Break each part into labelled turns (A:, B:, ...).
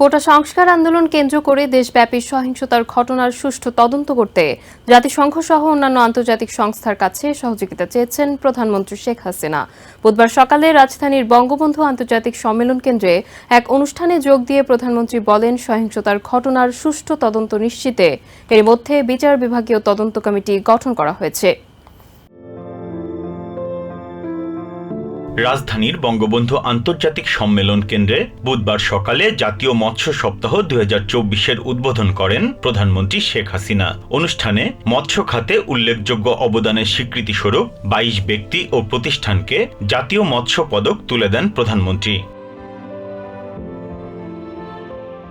A: কোটা সংস্কার আন্দোলন কেন্দ্র করে দেশব্যাপী সহিংসতার ঘটনার সুষ্ঠু তদন্ত করতে জাতিসংঘ সহ অন্যান্য আন্তর্জাতিক সংস্থার কাছে সহযোগিতা চেয়েছেন প্রধানমন্ত্রী শেখ হাসিনা। বুধবার সকালে রাজধানীর বঙ্গবন্ধু আন্তর্জাতিক সম্মেলন কেন্দ্রে এক অনুষ্ঠানে যোগ দিয়ে প্রধানমন্ত্রী বলেন, সহিংসতার ঘটনার সুষ্ঠু তদন্ত নিশ্চিতে এর মধ্যে বিচার বিভাগীয় তদন্ত কমিটি গঠন করা হয়েছে।
B: রাজধানীর বঙ্গবন্ধু আন্তর্জাতিক সম্মেলন কেন্দ্রে বুধবার সকালে জাতীয় মৎস্য সপ্তাহ দুই চব্বিশের উদ্বোধন করেন প্রধানমন্ত্রী শেখ হাসিনা। অনুষ্ঠানে মৎস্য খাতে উল্লেখযোগ্য অবদানের স্বীকৃতিস্বরূপ বাইশ ব্যক্তি ও প্রতিষ্ঠানকে জাতীয় মৎস্য পদক তুলে দেন প্রধানমন্ত্রী।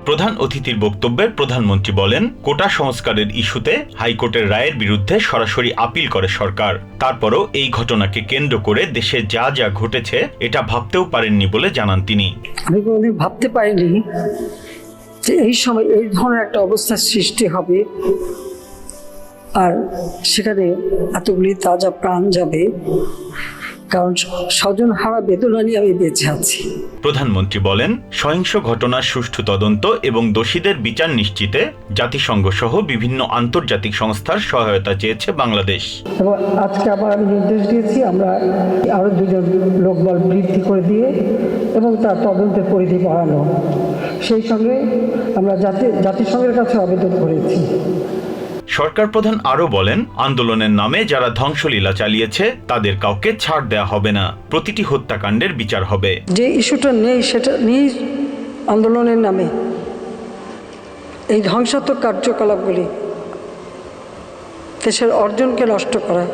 B: প্রধান অতিথির বক্তব্যে প্রধানমন্ত্রী বলেন, কোটা সংস্কারের ইস্যুতে হাইকোর্টের রায়ের বিরুদ্ধে সরাসরি আপিল করে সরকার। তারপরও এই ঘটনাকে কেন্দ্র করে দেশে যা যা ঘটেছে, এটা ভাবতেও পারেননি বলে জানান তিনি।
C: আমি কোনোদিন ভাবতে পারিনি যে এই সময় এই ধরনের একটা অবস্থার সৃষ্টি হবে। আর সেখানে এতগুলি তাজা প্রাণ যাবে। কারণ স্বজন হারা বেদনা নিয়ে আমি বেঁচে আছি।
B: প্রধানমন্ত্রী বলেন সহিংস ঘটনার সুষ্ঠু তদন্ত এবং দোষীদের বিচার নিশ্চিতে জাতিসংঘ সহ বিভিন্ন আন্তর্জাতিক সংস্থার সহায়তা চেয়েছে বাংলাদেশ।
C: এবং আজকে আবার আমি নির্দেশ দিয়েছি আমরা আরও দুজন লোকবল বৃদ্ধি করে দিয়ে এবং তার তদন্তের পরিধি বাড়ানো। সেই সঙ্গে আমরা জাতি জাতিসংঘের কাছে আবেদন করেছি।
B: সরকার প্রধান আরও বলেন, আন্দোলনের নামে যারা ধ্বংসলীলা চালিয়েছে, তাদের কাউকে ছাড় দেয়া হবে না। প্রতিটি হত্যাকাণ্ডের বিচার হবে।
C: যে ইস্যুটা নেই, সেটা নিয়েই আন্দোলনের নামে। এই ধ্বংসাত্মক কার্যকলাপগুলি দেশের অর্জনকে নষ্ট করা।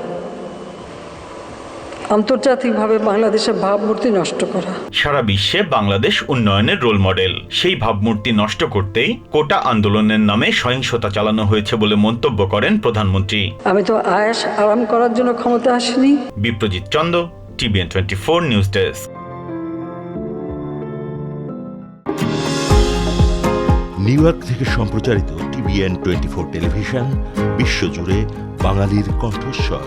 C: আন্তর্জাতিকভাবে বাংলাদেশের ভাবমূর্তি নষ্ট করা।
B: সারা বিশ্বে বাংলাদেশ উন্নয়নের রোল মডেল। সেই ভাবমূর্তি নষ্ট করতেই কোটা আন্দোলনের নামে সহিংসতা চালানো হয়েছে বলে মন্তব্য করেন প্রধানমন্ত্রী।
C: আমি তো আয়াস আরাম করার জন্য ক্ষমতা আসিনি।
B: Biprajit Chanda TVN twenty four news desk.
D: New York থেকে সম্প্রচারিত টিভিএন টোয়েন্টি ফোর টেলিভিশন বিশ্বজুড়ে বাঙালির কণ্ঠস্বর।